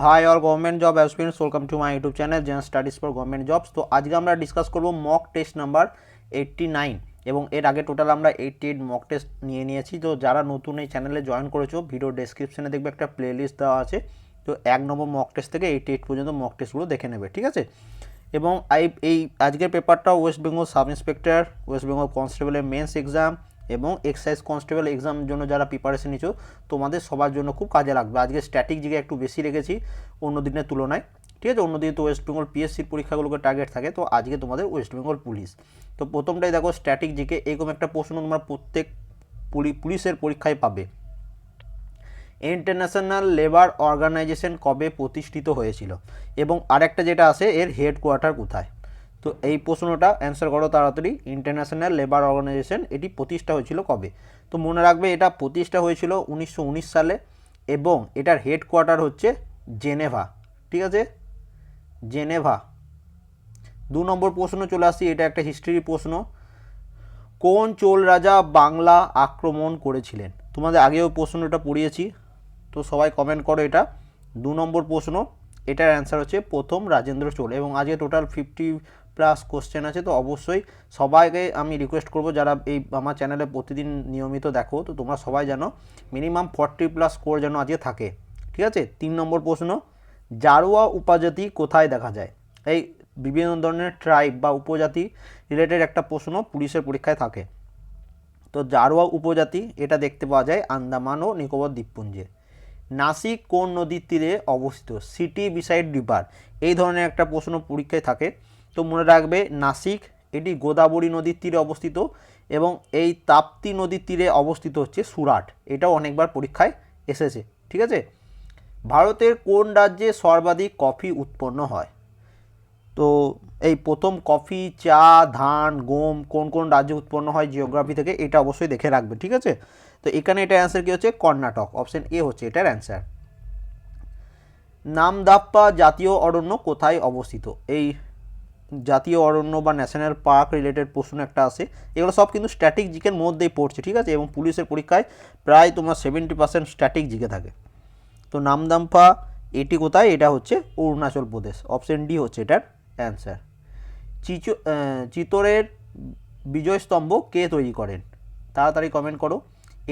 Hi all government job aspirants welcome to my YouTube channel Zen studies for government jobs তো আজকে আমরা discuss করব mock test number eighty nine এবং এর আগে টোটাল আমরা এইটটি এইট মক টেস্ট নিয়ে নিয়েছি। তো যারা নতুন এই চ্যানেলে জয়েন করেছ ভিডিও ডেসক্রিপশনে দেখবে একটা প্লেলিস্ট দেওয়া আছে। তো এক নম্বর মক টেস্ট থেকে এইটটি এইট পর্যন্ত মক টেস্টগুলো দেখে নেবে, ঠিক আছে? এবং এই আজকের পেপারটা West Bengal sub inspector West Bengal কনস্টেবলের মেন্স এক্সাম এবং এক্সাইজ কনস্টেবল এক্সাম জন্য যারা প্রিপারেশন নিচ্ছ তোমাদের সবার জন্য খুব কাজে লাগবে। আজকে স্ট্যাটিক জিকে একটু বেশি রেখেছি, অন্য দিনের তুলনায়। ঠিক আছে? অন্য দিনে তো ওয়েস্ট বেঙ্গল পিএসসির পরীক্ষাগুলোকে টার্গেট থাকে, তো আজকে তোমাদের ওয়েস্ট বেঙ্গল পুলিশ তো প্রথমটাই দেখো স্ট্যাটিক জিকে এরকম একটা প্রশ্ন তোমরা প্রত্যেক পুলি- পুলিশের পরীক্ষায় পাবে। ইন্টারন্যাশনাল লেবার অর্গানাইজেশন কবে প্রতিষ্ঠিত হয়েছিল? এবং আরেকটা যেটা আছে, এর হেডকোয়ার্টার কোথায়? তো এই প্রশ্নটা অ্যান্সার করো তাড়াতাড়ি। ইন্টারন্যাশনাল লেবার অর্গানাইজেশন এটি প্রতিষ্ঠা হয়েছিল কবে? তো মনে রাখবে এটা প্রতিষ্ঠা হয়েছিল উনিশশো উনিশ সালে এবং এটার হেডকোয়ার্টার হচ্ছে জেনেভা। ঠিক আছে? জেনেভা। দু নম্বর প্রশ্ন চলে আসছি, এটা একটা হিস্ট্রি প্রশ্ন। কোন চোল রাজা বাংলা আক্রমণ করেছিলেন? তোমাদের আগেও প্রশ্নটা পড়িয়েছি, তো সবাই কমেন্ট করো এটা। দু নম্বর প্রশ্ন এটার অ্যান্সার হচ্ছে প্রথম রাজেন্দ্র চোল এবং আজকে টোটাল ফিফটি প্লাস কোশ্চেন আছে, তো অবশ্যই সবাইকে আমি রিকোয়েস্ট করব যারা এই আমার চ্যানেলে প্রতিদিন নিয়মিত দেখো, তো তোমরা সবাই জানো মিনিমাম ফর্টি প্লাস স্কোর যেন আজকে থাকে, ঠিক আছে? তিন নম্বর প্রশ্ন, জারোয়া উপজাতি কোথায় দেখা যায়? এই বিভিন্ন ধরনের ট্রাইব বা উপজাতি রিলেটেড একটা প্রশ্ন পুলিশের পরীক্ষায় থাকে। তো জারোয়া উপজাতি, এটা দেখতে পাওয়া যায় আন্দামান ও নিকোবর দ্বীপপুঞ্জে। নাসিক কোন নদীর তীরে অবস্থিত? সিটি বিসাইড রিভার এই ধরনের একটা প্রশ্ন পরীক্ষায় থাকে। তো মনে রাখবে, নাসিক, এটি গোদাবরী নদীর তীরে অবস্থিত এবং এই তাপ্তি নদীর তীরে অবস্থিত হচ্ছে সুরাট। এটাও অনেকবার পরীক্ষায় এসেছে। ঠিক আছে? ভারতের কোন রাজ্যে সর্বাধিক কফি উৎপন্ন হয়? তো এই প্রথম কফি, চা, ধান, গম কোন কোন রাজ্যে উৎপন্ন হয় জিওগ্রাফি থেকে? এটা অবশ্যই দেখে রাখবে। ঠিক আছে? তো এখানে এটার অ্যান্সার কী হচ্ছে? কর্ণাটক। অপশন এ হচ্ছে এটার অ্যান্সার নামদাপ্পা জাতীয় অরণ্য কোথায় অবস্থিত? এই জাতীয় অরণ্য বা ন্যাশনাল পার্ক রিলেটেড প্রশ্ন একটা আছে। এগুলো সব কিন্তু স্ট্যাটিক জিকের মধ্যেই পড়ছে, ঠিক আছে? এবং পুলিশের পরীক্ষায় প্রায় তোমার সেভেন্টি পার্সেন্ট স্ট্যাটিক জিকে থাকে। তো নামদাম্পা, এটি কোথায়? এটা হচ্ছে অরুণাচল প্রদেশ। অপশন ডি হচ্ছে এটার অ্যান্সার চিচো চিতোরের বিজয়স্তম্ভ কে তৈরি করেন? তাড়াতাড়ি কমেন্ট করো।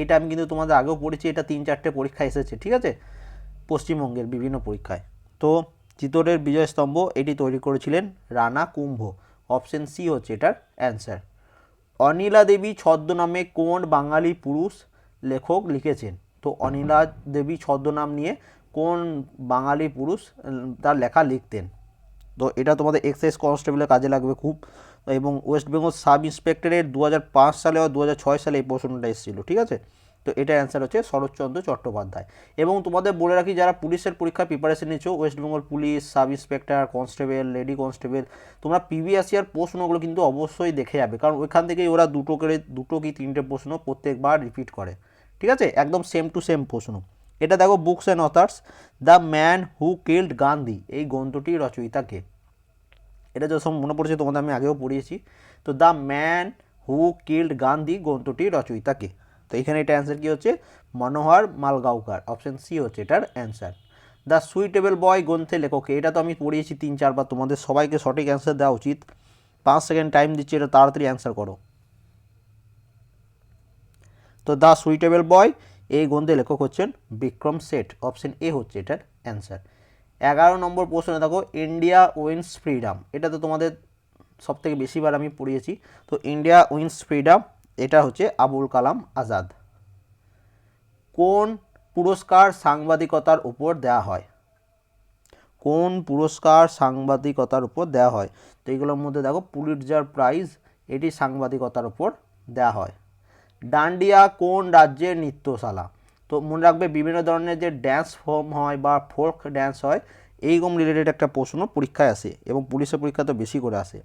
এটা আমি কিন্তু তোমাদের আগেও পড়েছি, এটা তিন চারটে পরীক্ষা এসেছে, ঠিক আছে? পশ্চিমবঙ্গের বিভিন্ন পরীক্ষায়। তো চিতোরের বিজয়স্তম্ভ এটি তৈরি করেছিলেন রানা কুম্ভ। অপশন সি হচ্ছে এটার অ্যান্সার। অনিলা দেবী ছদ্মনামে কোন বাঙালি পুরুষ লেখক লিখেছেন? তো অনিলা দেবী ছদ্মনাম নিয়ে কোন বাঙালি পুরুষ তার লেখা লিখতেন? তো এটা তোমাদের এক্সাইজ কনস্টেবলের কাজে লাগবে খুব। এবং ওয়েস্ট বেঙ্গল সাব ইন্সপেক্টরের দু হাজার পাঁচ সালে বা দু সালে এই প্রশ্নটা এসেছিল, ঠিক আছে? তো এটার অ্যান্সার হচ্ছে শরৎচন্দ্র চট্টোপাধ্যায়। এবং তোমাদের বলে রাখি, যারা পুলিশের পরীক্ষা প্রিপারেশন নিচ্ছ, West Bengal police, sub inspector constable lady constable তোমরা ইয়ার প্রশ্নগুলো কিন্তু অবশ্যই দেখে যাবে। কারণ ওইখান থেকেই ওরা দুটো করে, দুটো কি তিনটে প্রশ্ন প্রত্যেকবার রিপিট করে, ঠিক আছে? একদম সেম টু সেম প্রশ্ন। এটা দেখো books and authors the man who killed Gandhi এই গ্রন্থটির রচয়িতাকে এটা যখন মনে পড়ছে, তোমাদের আমি আগেও পড়িয়েছি। তো the man who killed Gandhi গ্রন্থটি রচয়িতাকে। তো এখানে এটা অ্যান্সার কী হচ্ছে? মনোহর মালগাঁওকার। অপশন সি হচ্ছে এটার অ্যান্সার দ্য সুইটেবল বয় গ্রন্থে লেখকে এটা তো আমি পড়িয়েছি তিন, চারবার, তোমাদের সবাইকে সঠিক অ্যান্সার দেওয়া উচিত। পাঁচ সেকেন্ড টাইম দিচ্ছি, এটা তাড়াতাড়ি অ্যান্সার করো। তো দ্য সুইটেবল বয়, এই গ্রন্থে লেখক হচ্ছেন বিক্রম সেট অপশন এ হচ্ছে এটার অ্যান্সার এগারো নম্বর প্রশ্নে দেখো ইন্ডিয়া উইন্স ফ্রিডম এটা তো তোমাদের সব থেকে বেশিবার আমি পড়িয়েছি। তো ইন্ডিয়া উইন্স ফ্রিডম এটা হচ্ছে আবুল কালাম আজাদ। কোন পুরস্কার সাংবাদিকতার উপর দেওয়া হয়? কোন পুরস্কার সাংবাদিকতার উপর দেওয়া হয়? তো এইগুলোর মধ্যে দেখো পুলিটজার প্রাইজ এটি সাংবাদিকতার উপর দেওয়া হয়। ডান্ডিয়া কোন রাজ্যের নৃত্যশালা? তো মনে রাখবে বিভিন্ন ধরনের যে ড্যান্স ফর্ম হয় বা ফোক ড্যান্স হয়, এইরকম রিলেটেড একটা প্রশ্ন পরীক্ষায় আসে এবং পুলিশের পরীক্ষা তো বেশি করে আসে।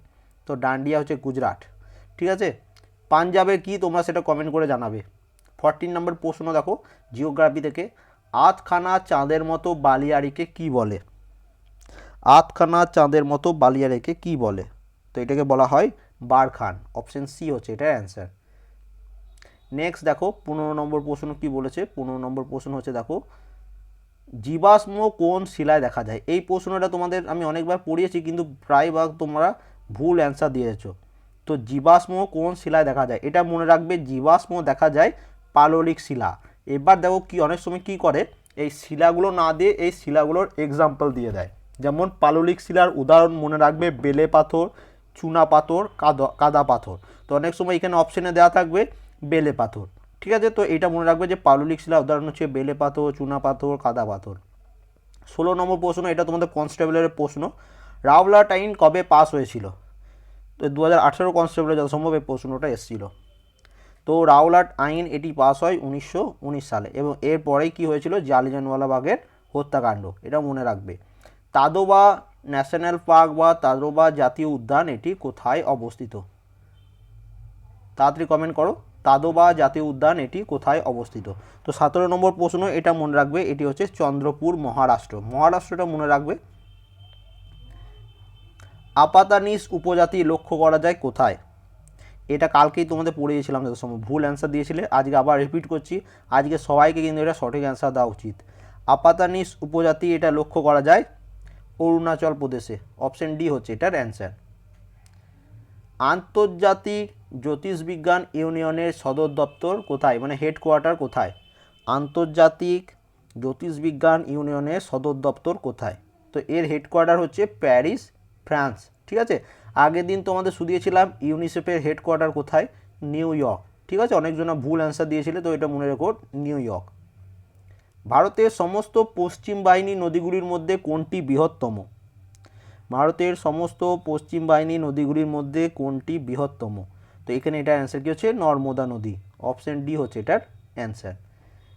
তো ডান্ডিয়া হচ্ছে গুজরাট, ঠিক আছে? পাঞ্জাবে কি তোমরা সেটা কমেন্ট করে জানাবে। ফরটিন নম্বর প্রশ্ন দেখো জিওগ্রাফি থেকে। আতখানা চাঁদের মতো বালিয়াড়িকে কি বলে? আতখানা চাঁদের মতো বালিয়াড়িকে কি বলে? তো এটাকে বলা হয় বারখান। অপশন সি হচ্ছে এটার অ্যান্সার নেক্সট দেখো, পনেরো নম্বর প্রশ্ন কি বলেছে? পনেরো নম্বর প্রশ্ন হচ্ছে দেখো, জীবাশ্ম কোন শিলায় দেখা যায়? এই প্রশ্নটা তোমাদের আমি অনেকবার পড়িয়েছি, কিন্তু প্রায় ভাগ তোমরা ভুল অ্যান্সার দিয়েছ। তো জীবাশ্ম কোন শিলায় দেখা যায়? এটা মনে রাখবে, জীবাশ্ম দেখা যায় পাললিক শিলা। এবার দেখো কি, অনেক সময় কি করে? এই শিলাগুলো না দিয়ে এই শিলাগুলোর এক্সাম্পল দিয়ে দেয়। যেমন পাললিক শিলার উদাহরণ মনে রাখবে, বেলে পাথর, চুনা পাথর, কাদা কাদা পাথর। তো অনেক সময় এখানে অপশনে দেওয়া থাকবে বেলে পাথর। ঠিক আছে? তো এটা মনে রাখবে যে পাললিক শিলার উদাহরণ হচ্ছে বেলে পাথর, চুনা পাথর, কাদা পাথর। ষোলো নম্বর প্রশ্ন, এটা তোমাদের কনস্টেবলের প্রশ্ন। রাওলাট আইন কবে পাস হয়েছিল? তো দু হাজার আঠেরো কনস্টেবলের যত সম্ভব এই প্রশ্নটা এসেছিল। তো রাওলাট আইন এটি পাস হয় উনিশশো উনিশ সালে এবং এরপরেই কি হয়েছিল? জালিয়ানওয়ালাবাগের হত্যাকাণ্ড, এটা মনে রাখবে। তাদোবা ন্যাশনাল পার্ক বা তাদোবা জাতীয় উদ্যান এটি কোথায় অবস্থিত? তাড়াতাড়ি কমেন্ট করো। তাদোবা জাতীয় উদ্যান এটি কোথায় অবস্থিত? তো সতেরো নম্বর প্রশ্ন এটা মনে রাখবে, এটি হচ্ছে চন্দ্রপুর মহারাষ্ট্র। মহারাষ্ট্রটা মনে রাখবে। আপাতানিস উপজাতি লক্ষ্য করা যায় কোথায়? এটা কালকেই তোমাদের পড়িয়েছিলাম যত সময় ভুল অ্যান্সার দিয়েছিলে, আজকে আবার রিপিট করছি। আজকে সবাইকে কিন্তু এটা সঠিক অ্যান্সার দেওয়া উচিত। আপাতানিস উপজাতি এটা লক্ষ্য করা যায় অরুণাচল প্রদেশে। অপশন ডি হচ্ছে এটার অ্যান্সার আন্তর্জাতিক জ্যোতিষবিজ্ঞান ইউনিয়নের সদর দপ্তর কোথায়? মানে হেডকোয়ার্টার কোথায়? আন্তর্জাতিক জ্যোতিষবিজ্ঞান ইউনিয়নের সদর দপ্তর কোথায়? তো এর হেডকোয়ার্টার হচ্ছে প্যারিস, ফ্রান্স, ঠিক আছে? আগের দিন তোমাদের শুধিয়েছিলাম ইউনিসেফের হেডকোয়ার্টার কোথায়? নিউ ইয়র্ক, ঠিক আছে? অনেকজনা ভুল অ্যান্সার দিয়েছিলে, তো এটা মনে রেখো, নিউ ইয়র্ক। ভারতের সমস্ত পশ্চিম বাহিনী নদীগুলির মধ্যে কোনটি বৃহত্তম? ভারতের সমস্ত পশ্চিম বাহিনী নদীগুলির মধ্যে কোনটি বৃহত্তম? তো এখানে এটার অ্যান্সার কী হচ্ছে? নর্মদা নদী। অপশন ডি হচ্ছে এটার অ্যান্সার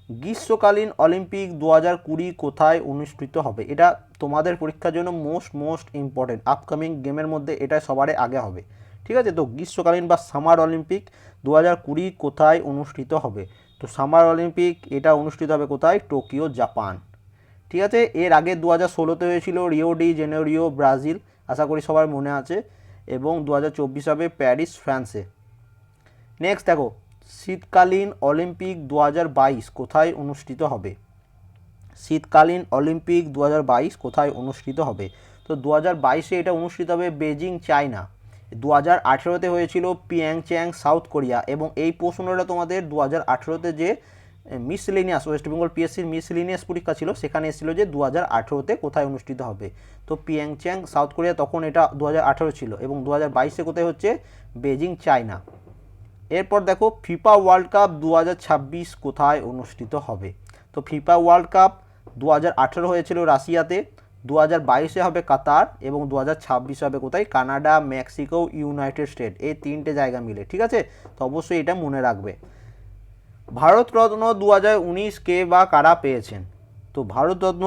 গ্রীষ্মকালীন অলিম্পিক দু হাজার কুড়ি কোথায় অনুষ্ঠিত হবে? এটা তোমাদের পরীক্ষার জন্য মোস্ট মোস্ট ইম্পর্টেন্ট আপকামিং গেমের মধ্যে এটা সবারই আগে হবে। ঠিক আছে? তো গ্রীষ্মকালীন বা সামার অলিম্পিক দু হাজার কুড়ি কোথায় অনুষ্ঠিত হবে? তো সামার অলিম্পিক এটা অনুষ্ঠিত হবে কোথায়? টোকিও জাপান ঠিক আছে? এর আগে দু হাজার ষোলোতে হয়েছিল রিও ডি জেনেরিও ব্রাজিল আশা করি সবার মনে আছে। এবং দু হাজার চব্বিশ হবে প্যারিস ফ্রান্সে নেক্সট দেখো, শীতকালীন অলিম্পিক দু হাজার বাইশ কোথায় অনুষ্ঠিত হবে? শীতকালীন অলিম্পিক দু হাজার বাইশ কোথায় অনুষ্ঠিত হবে? তো দু হাজার বাইশে এটা অনুষ্ঠিত হবে বেজিং চায়না। দু হাজার আঠেরোতে হয়েছিল পিয়াংচ্যাং সাউথ কোরিয়া এবং এই প্রশ্নটা তোমাদের দু হাজার আঠেরোতে যে মিসলিনিয়াস, ওয়েস্ট বেঙ্গল পিএসসির মিসলিনিয়াস পরীক্ষা ছিল, সেখানে এসেছিল যে দু হাজার আঠেরোতে কোথায় অনুষ্ঠিত হবে। তো পিয়াংচ্যাং সাউথ কোরিয়া তখন এটা দু হাজার আঠেরো ছিল এবং দু হাজার বাইশে কোথায় হচ্ছে? Beijing China. এরপর দেখো ফিফা ওয়ার্ল্ড কাপ দু হাজার ছাব্বিশ কোথায় অনুষ্ঠিত হবে? তো ফিফা ওয়ার্ল্ড কাপ দু হয়েছিল রাশিয়াতে দু হাজার বাইশে হবে কাতার এবং দু হাজার ছাব্বিশে হবে কোথায়? Canada, Mexico, United State. এই তিনটে জায়গা মিলে, ঠিক আছে? তো অবশ্যই এটা মনে রাখবে। ভারতরত্ন দু হাজার উনিশ কে বা কারা পেয়েছেন? তো ভারতরত্ন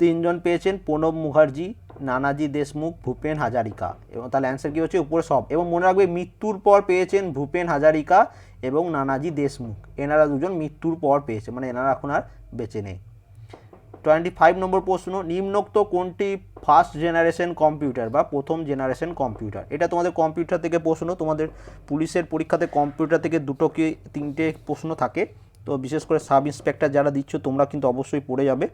তিনজন পেয়েছেন, প্রণব মুখার্জি নানাজি দেশমুখ, ভূপেন হাজারিকা। এবং তাহলে অ্যান্সার কী হচ্ছে? উপরে সব। এবং মনে রাখবে, মৃত্যুর পর পেয়েছেন ভূপেন হাজারিকা এবং নানাজি দেশমুখ। এনারা দুজন মৃত্যুর পর পেয়েছে মানে এনারা এখন আর বেঁচে নেই। টোয়েন্টি ফাইভ নম্বর প্রশ্ন, নিম্নোক্ত কোনটি ফার্স্ট জেনারেশন কম্পিউটার বা প্রথম জেনারেশন কম্পিউটার এটা তোমাদের কম্পিউটার থেকে প্রশ্ন, তোমাদের পুলিশের পরীক্ষাতে কম্পিউটার থেকে দুটো কি তিনটে প্রশ্ন থাকে। তো বিশেষ করে সাব ইন্সপেক্টর যারা দিচ্ছ, তোমরা কিন্তু অবশ্যই পড়ে যাবে।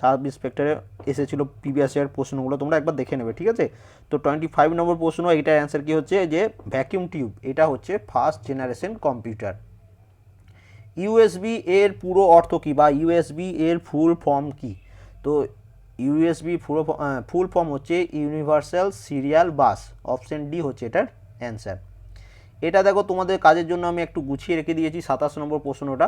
সাব ইন্সপেক্টরে এসেছিল প্রিভিয়াস ইয়ার প্রশ্নগুলো, তোমরা একবার দেখে নেবে, ঠিক আছে? তো টোয়েন্টি ফাইভ নম্বর প্রশ্ন, এটার অ্যান্সার কী হচ্ছে? যে ভ্যাকিউম টিউব এটা হচ্ছে ফার্স্ট জেনারেশন কম্পিউটার ইউএসবি এর পুরো অর্থ কী বা ইউএসবি এর ফুল ফর্ম কী? তো ইউএসবি পুরো ফুল ফর্ম হচ্ছে universal serial bus option D হচ্ছে এটার অ্যান্সার এটা দেখো তোমাদের কাজের জন্য আমি একটু গুছিয়ে রেখে দিয়েছি, সাতাশ নম্বর প্রশ্নটা।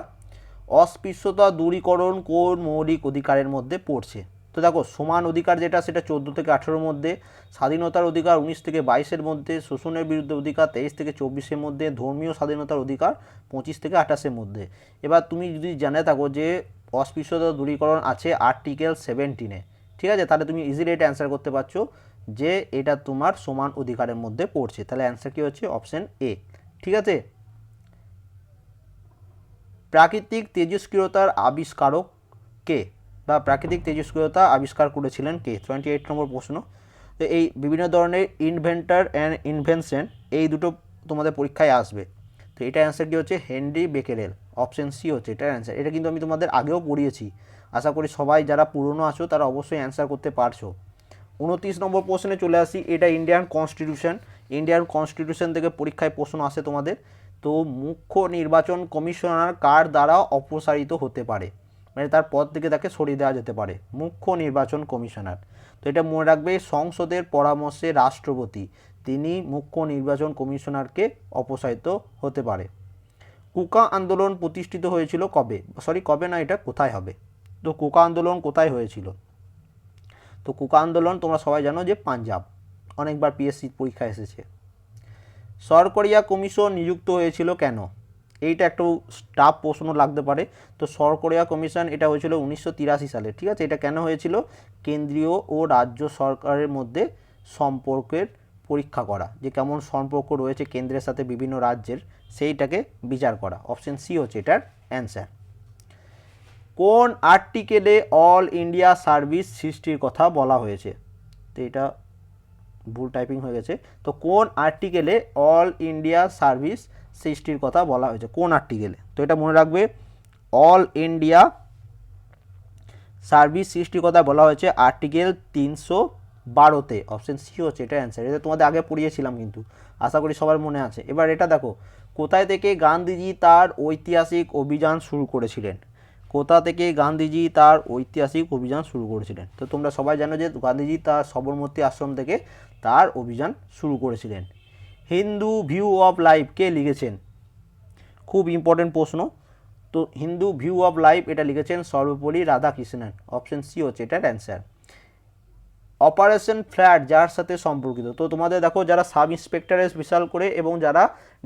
অস্পৃশ্যতা দূরীকরণ কোন মৌলিক অধিকারের মধ্যে পড়ছে? তো দেখো, সমান অধিকার যেটা, সেটা চোদ্দ থেকে আঠেরোর মধ্যে, স্বাধীনতার অধিকার উনিশ থেকে বাইশের মধ্যে, শোষণের বিরুদ্ধে অধিকার তেইশ থেকে চব্বিশের মধ্যে, ধর্মীয় স্বাধীনতার অধিকার পঁচিশ থেকে আঠাশের মধ্যে। এবার তুমি যদি জানে থাকো যে অস্পৃশ্যতা দূরীকরণ আছে আর্টিকেল সেভেন্টিনে, ঠিক আছে? তাহলে তুমি ইজিলি এটা অ্যান্সার করতে পারছ যে এটা তোমার সমান অধিকারের মধ্যে পড়ছে। তাহলে অ্যান্সার কী হচ্ছে? অপশন এ ঠিক আছে? প্রাকৃতিক তেজস্ক্রিয়তার আবিষ্কারক কে বা প্রাকৃতিক তেজস্ক্রিয়তা আবিষ্কার করেছিলেন কে? টোয়েন্টি এইট নম্বর প্রশ্ন। তো এই বিভিন্ন ধরনের ইনভেন্টার অ্যান্ড ইনভেনশন এই দুটো তোমাদের পরীক্ষায় আসবে। তো এটা অ্যান্সার কী হচ্ছে? Henry Becquerel. অপশন সি হচ্ছে এটার অ্যান্সার এটা কিন্তু আমি তোমাদের আগেও পড়িয়েছি আশা করি সবাই যারা পুরনো আছো তারা অবশ্যই অ্যান্সার করতে পারছ। উনত্রিশ নম্বর প্রশ্নে চলে আসি। এটা ইন্ডিয়ান কনস্টিটিউশন ইন্ডিয়ান কনস্টিটিউশন থেকে পরীক্ষায় প্রশ্ন আসে তোমাদের। তো মুখ্য নির্বাচন কমিশনার কার দ্বারা অপসারিত হতে পারে? মানে তার পদ থেকে তাকে সরিয়ে দেওয়া যেতে পারে, মুখ্য নির্বাচন কমিশনার। তো এটা মনে রাখবে সংসদের পরামর্শে রাষ্ট্রপতি, তিনি মুখ্য নির্বাচন কমিশনারকে অপসারিত হতে পারে। কুকা আন্দোলন প্রতিষ্ঠিত হয়েছিল কবে? সরি, কবে না, এটা কোথায় হবে? তো কুকা আন্দোলন কোথায় হয়েছিল? তো কুকা আন্দোলন তোমরা সবাই জানো যে পাঞ্জাব, অনেকবার পিএসসি পরীক্ষা এসেছে। সরকরিয়া কমিশন নিযুক্ত হয়েছিল কেন? এইটা একটু স্টাফ প্রশ্ন লাগতে পারে। তো সরকরিয়া কমিশন এটা হয়েছিল উনিশশো তিরাশি সালে, ঠিক আছে? এটা কেন হয়েছিল? কেন্দ্রীয় ও রাজ্য সরকারের মধ্যে সম্পর্কের পরীক্ষা করা, যে কেমন সম্পর্ক রয়েছে কেন্দ্রের সাথে বিভিন্ন রাজ্যের, সেইটাকে বিচার করা। অপশন সি হচ্ছে এটার অ্যান্সার কোন আর্টিকেলে অল ইন্ডিয়া সার্ভিস সৃষ্টির কথা বলা হয়েছে? তো এটা ভুল টাইপিং হয়ে গেছে। তো কোন আর্টিকেলে অল ইন্ডিয়া সার্ভিস সৃষ্টির কথা বলা হয়েছে? কোন আর্টিকেলে তো এটা মনে রাখবে অল ইন্ডিয়া সার্ভিস সৃষ্টির কথা বলা হয়েছে আর্টিকেল তিনশো বারোতে। অপশন সি হচ্ছে এটা অ্যান্সার এটা তোমাদের আগে পড়িয়েছিলাম কিন্তু। আশা করি সবার মনে আছে। এবার এটা দেখো, কোথায় থেকে গান্ধীজি তার ঐতিহাসিক অভিযান শুরু করেছিলেন? কোথা থেকে গান্ধীজি তার ঐতিহাসিক অভিযান শুরু করেছিলেন? তো তোমরা সবাই জানো যে গান্ধীজি তার সবরমতী আশ্রম থেকে তার অভিযান শুরু করেছিলেন। হিন্দু ভিউ অফ লাইফ কে লিখেছেন? খুব ইম্পর্টেন্ট প্রশ্ন। তো হিন্দু ভিউ অফ লাইফ এটা লিখেছেন সর্বোপরি রাধাকৃষ্ণন। অপশন সি হচ্ছে এটার অ্যান্সার অপারেশন ফ্ল্যাট যার সাথে সম্পর্কিত। তো তোমাদের দেখো যারা সাব ইন্সপেক্টরের স্পেশাল করে এবং যারা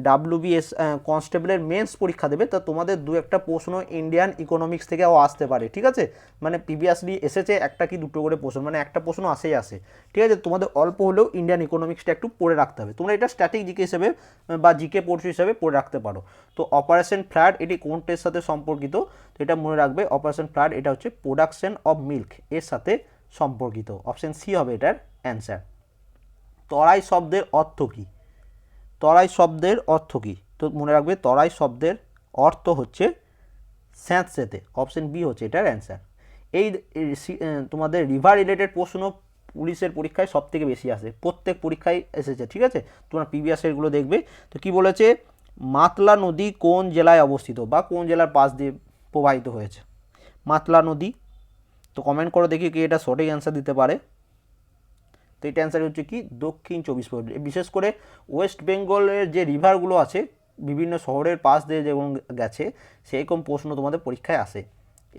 ডাব্লিউবিএস কনস্টেবলের মেন্স পরীক্ষা দেবে, তো তোমাদের দু একটা প্রশ্ন ইন্ডিয়ান ইকোনমিক্স থেকেও আসতে পারে, ঠিক আছে? মানে প্রিভিয়াসলি এসেছে একটা কি দুটো করে প্রশ্ন মানে একটা প্রশ্ন আসেই আসে, ঠিক আছে? তোমাদের অল্প হলেও ইন্ডিয়ান ইকোনমিক্সটা একটু পড়ে রাখতে হবে। তোমরা এটা স্ট্যাটিক জিকে হিসেবে বা জিকে পড়ছো হিসেবে পড়ে রাখতে পারো। তো অপারেশন ফ্ল্যাট এটি কোনটের সাথে সম্পর্কিত? তো এটা মনে রাখবে অপারেশন ফ্ল্যাট এটা হচ্ছে প্রোডাকশন অফ মিল্ক এর সাথে সম্পর্কিত। অপশান সি হবে এটার অ্যান্সার তরাই শব্দের অর্থ কী? তরাই শব্দের অর্থ কী? তো মনে রাখবে, তরাই শব্দের অর্থ হচ্ছে স্যাঁতস্যাঁতে অপশান বি হচ্ছে এটার অ্যান্সার এই তোমাদের রিভার রিলেটেড প্রশ্ন পুলিশের পরীক্ষায় সব থেকে বেশি আসে। প্রত্যেক পরীক্ষায় এসেছে, ঠিক আছে? তোমরা প্রিভিয়াস এরগুলো দেখবে। তো কি বলেছে? মাতলা নদী কোন জেলায় অবস্থিত বা কোন জেলার পাশ দিয়ে প্রবাহিত হয়েছে? মাতলা নদী তো কমেন্ট করে দেখি কি এটা সঠিক অ্যান্সার দিতে পারে। তো এটা অ্যান্সার হচ্ছে কি? দক্ষিণ চব্বিশ পরগনা। বিশেষ করে ওয়েস্ট বেঙ্গলের যে রিভারগুলো আছে, বিভিন্ন শহরের পাশ দিয়ে যেমন গেছে সেরকম প্রশ্ন তোমাদের পরীক্ষায় আসে।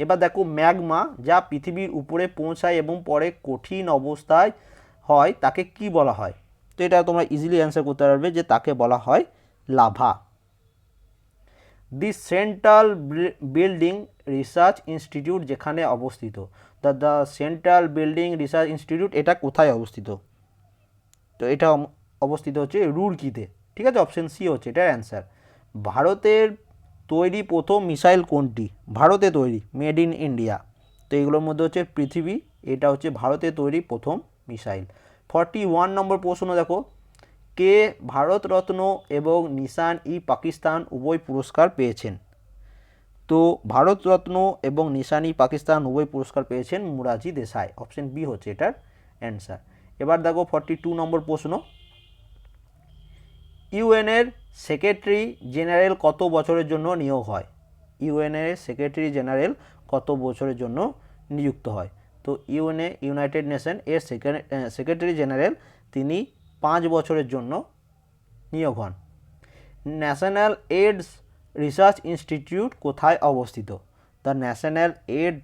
এবার দেখো ম্যাগমা, যা পৃথিবীর উপরে পৌঁছায় এবং পরে কঠিন অবস্থায় হয়, তাকে কি বলা হয়? তো এটা তোমরা ইজিলি অ্যান্সার করতে পারবে যে তাকে বলা হয় lava. The central building research institute যেখানে অবস্থিত। The the central building research institute এটা কোথায় অবস্থিত? তো এটা অবস্থিত হচ্ছে রুড়কিতে ঠিক আছে? অপশন সি হচ্ছে এটার অ্যান্সার। ভারতের তৈরি প্রথম মিসাইল কোনটি? ভারতে তৈরি, মেড ইন ইন্ডিয়া। তো এগুলোর মধ্যে হচ্ছে পৃথিবী, এটা হচ্ছে ভারতে তৈরি প্রথম মিসাইল। ফর্টি ওয়ান নম্বর প্রশ্ন দেখো। কে ভারতরত্ন এবং নিশান ই পাকিস্তান উভয় পুরস্কার পেয়েছেন? তো ভারতরত্ন এবং নিশান ই পাকিস্তান উভয় পুরস্কার পেয়েছেন মুরাজি দেশাই। অপশন বি হচ্ছে এটার অ্যান্সার। এবার দেখো ফর্টি টু নম্বর প্রশ্ন। ইউএনের সেক্রেটারি জেনারেল কত বছরের জন্য নিয়োগ হয়? ইউএনের সেক্রেটারি জেনারেল কত বছরের জন্য নিযুক্ত হয়? তো ইউএনএ ইউনাইটেড নেশন এর সেক্রেটারি জেনারেল তিনি পাঁচ বছরের জন্য নিয়োগ হন। ন্যাশনাল এইডস রিসার্চ ইনস্টিটিউট কোথায় অবস্থিত? The national aid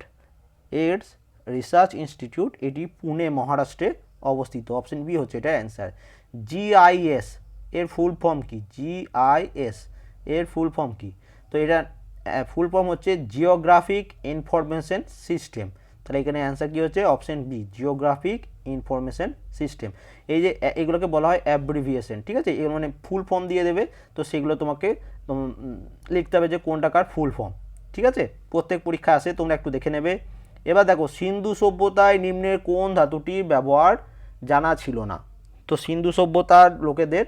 AIDS research institute এটি পুনে, মহারাষ্ট্রে অবস্থিত। অপশন বি হচ্ছে এটা অ্যান্সার জিআইএস এর ফুল ফর্ম কি? জিআইএস এর ফুল ফর্ম কি? তো এটা ফুল ফর্ম হচ্ছে জিওগ্রাফিক ইনফরমেশন সিস্টেম তাহলে এখানে অ্যান্সার কী হচ্ছে? Option B geographic information system এই যে এগুলোকে বলা হয় অ্যাব্রিভিয়েশন ঠিক আছে? এগুলো মানে ফুল ফর্ম দিয়ে দেবে, তো সেগুলো তোমাকে তোম- লিখতে হবে যে কোনটাকার ফুল ফর্ম ঠিক আছে? প্রত্যেক পরীক্ষা আসে, তোমরা একটু দেখে নেবে। এবার দেখো, সিন্ধু সভ্যতায় নিম্নের কোন ধাতুটির ব্যবহার জানা ছিল না? তো সিন্ধু সভ্যতার লোকেদের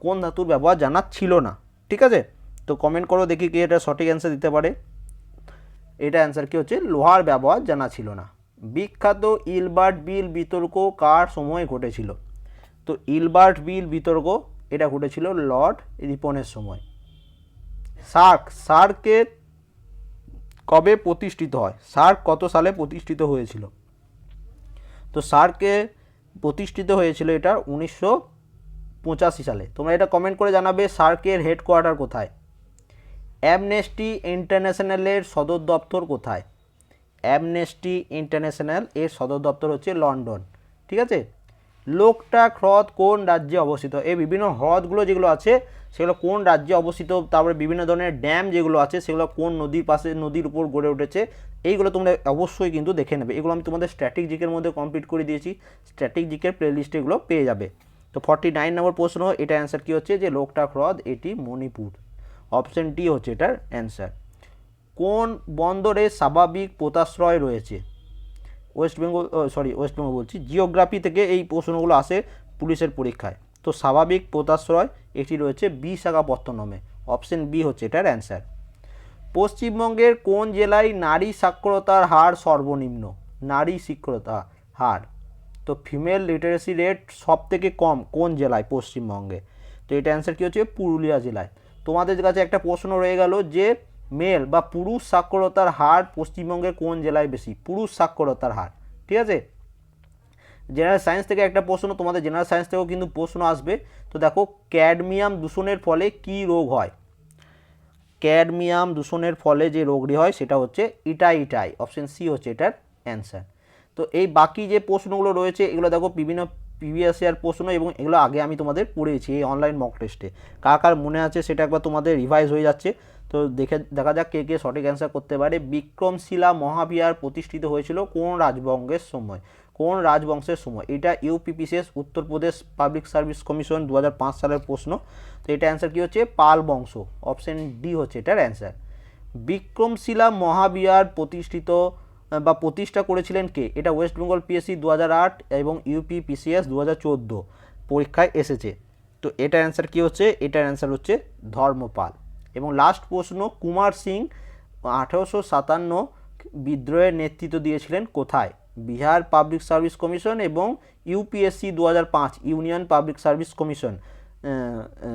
কোন ধাতুর ব্যবহার জানা ছিল না, ঠিক আছে? তো কমেন্ট করো, দেখি কি এটা সঠিক অ্যান্সার দিতে পারে। এটা অ্যান্সার কি হচ্ছে? লোহার ব্যবহার জানা ছিল না। বিখ্যাত ইলবার্ট বিল বিতর্ক কার সময় ঘটেছিল? তো ইলবার্ট বিল বিতর্ক, এটা ঘটেছিল লর্ড রিপনের সময়। সার্ক সার্কের কবে প্রতিষ্ঠিত হয়? সার্ক কত সালে প্রতিষ্ঠিত হয়েছিল? তো সার্কে প্রতিষ্ঠিত হয়েছিল এটা উনিশশো পঁচাশি সালে। তোমরা এটা কমেন্ট করে জানাবে সার্কের হেডকোয়ার্টার কোথায়। অ্যামনেস্টি ইন্টারন্যাশনালের সদর দপ্তর কোথায়? অ্যামনেস্টি ইন্টারন্যাশনাল এর সদর দপ্তর হচ্ছে লন্ডন, ঠিক আছে? লোকটাক হ্রদ কোন রাজ্যে অবস্থিত? এই বিভিন্ন হ্রদগুলো যেগুলো আছে, সেগুলো কোন রাজ্যে অবস্থিত? তারপরে বিভিন্ন ধরনের ড্যাম যেগুলো আছে, সেগুলো কোন নদীর পাশে, নদীর উপর গড়ে উঠেছে? এইগুলো তোমরা অবশ্যই কিন্তু দেখে নেবে। এগুলো আমি তোমাদের স্ট্র্যাটিক জিকের মধ্যে কমপ্লিট করে দিয়েছি। স্ট্র্যাটিক জিকের প্লেলিস্টে এগুলো পেয়ে যাবে। তো ফর্টি নাইন নম্বর প্রশ্ন, এটা অ্যান্সার কী হচ্ছে? যে লোকটাক হ্রদ, এটি মণিপুর। অপশন ডি হচ্ছে এটার অ্যান্সার। কোন বন্দরে স্বাভাবিক পোতাশ্রয় রয়েছে? West Bengal sorry, West Bengal বলছি। জিওগ্রাফি থেকে এই প্রশ্নগুলো আসে পুলিশের পরীক্ষায়। তো স্বাভাবিক পোতাশ্রয় এটি রয়েছে বিশাখাপত্তনমে। অপশন বি হচ্ছে এটার অ্যান্সার। পশ্চিমবঙ্গের কোন জেলায় নারী সাক্ষরতার হার সর্বনিম্ন? নারী সাক্ষরতা হার। তো ফিমেল লিটারেসি রেট সব থেকে কম কোন জেলায়? পশ্চিমবঙ্গে। তো এটা অ্যান্সার কী হচ্ছে? পুরুলিয়া জেলায়। তোমাদের কাছে একটা প্রশ্ন রয়ে গেল যে মেল বা পুরুষ সাক্ষরতার হার পশ্চিমবঙ্গের কোন জেলায় বেশি? পুরুষ সাক্ষরতার হার, ঠিক আছে? জেনারেল সায়েন্স থেকে একটা প্রশ্ন, তোমাদের জেনারেল সায়েন্স থেকেও কিন্তু প্রশ্ন আসবে। তো দেখো ক্যাডমিয়াম দূষণের ফলে কি রোগ হয়? ক্যাডমিয়াম দূষণের ফলে যে রোগটি হয়, সেটা হচ্ছে ইটাই ইটাই অপশন সি হচ্ছে এটার অ্যান্সার তো এই বাকি যে প্রশ্নগুলো রয়েছে, এগুলো দেখো বিভিন্ন প্রিভিয়াস ইয়ার প্রশ্ন এবং এগুলো আগে আমি তোমাদের পড়িয়েছি এই অনলাইন মক টেস্টে কার কার মনে আছে সেটা একবার তোমাদের রিভাইজ হয়ে যাচ্ছে। তো দেখে, দেখা যাক কে কে সঠিক অ্যান্সার করতে পারে। বিক্রমশিলা মহাবিহার প্রতিষ্ঠিত হয়েছিল কোন রাজবঙ্গের সময়? কোন রাজবংশের সময়? এটা UPPCS Uttar Pradesh public service commission দু হাজার পাঁচ সালের প্রশ্ন। তো এটা অ্যান্সার কী হচ্ছে? পাল বংশ। অপশন ডি হচ্ছে এটার অ্যান্সার বিক্রমশিলা মহাবিহার প্রতিষ্ঠিত বা প্রতিষ্ঠা করেছিলেন কে? এটা ওয়েস্ট বেঙ্গল পিএসসি দু আট এবং ইউপি পিসিএস দু হাজার চোদ্দ পরীক্ষায় এসেছে। তো এটার অ্যান্সার কী হচ্ছে? এটার অ্যান্সার হচ্ছে ধর্মপাল। এবং লাস্ট প্রশ্ন, কুমার সিং আঠেরোশো সাতান্ন বিদ্রোহের নেতৃত্ব দিয়েছিলেন কোথায়? বিহার পাবলিক সার্ভিস কমিশন এবং ইউপিএসসি দু ইউনিয়ন পাবলিক সার্ভিস কমিশন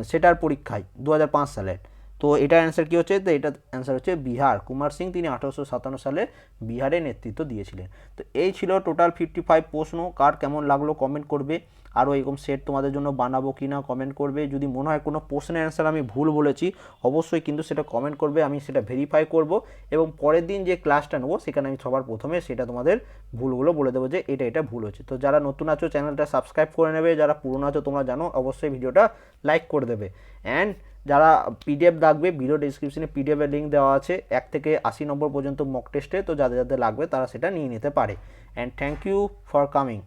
সেটার পরীক্ষায় দু হাজার পাঁচ সালের। তো এটার অ্যান্সার কী হচ্ছে? তো এটা অ্যান্সার হচ্ছে বিহার। কুমার সিং তিনি আঠারোশো সাতান্ন সালে বিহারে নেতৃত্ব দিয়েছিলেন। তো এই ছিল টোটাল ফিফটি ফাইভ প্রশ্ন। কার কেমন লাগল কমেন্ট করবে? আরও এরকম সেট তোমাদের জন্য বানাবো কি না কমেন্ট করবে। যদি মনে হয় কোনো প্রশ্নের অ্যান্সার আমি ভুল বলেছি, অবশ্যই কিন্তু সেটা কমেন্ট করবে, আমি সেটা ভেরিফাই করব এবং পরের দিন যে ক্লাসটা নেব, সেখানে আমি সবার প্রথমে সেটা তোমাদের ভুলগুলো বলে দেবো যে এটা এটা ভুল হচ্ছে তো যারা নতুন আছো চ্যানেলটা সাবস্ক্রাইব করে নেবে, যারা পুরনো আছো, তোমরা জানো, অবশ্যই ভিডিওটা লাইক করে দেবে। অ্যান্ড যারা পিডিএফ লাগবে ভিডিও ডিসক্রিপশনে পিডিএফের লিঙ্ক দেওয়া আছে, এক থেকে আশি নম্বর পর্যন্ত মক টেস্টে তো যাদের যাদের লাগবে, তারা সেটা নিয়ে নিতে পারে। And thank you for coming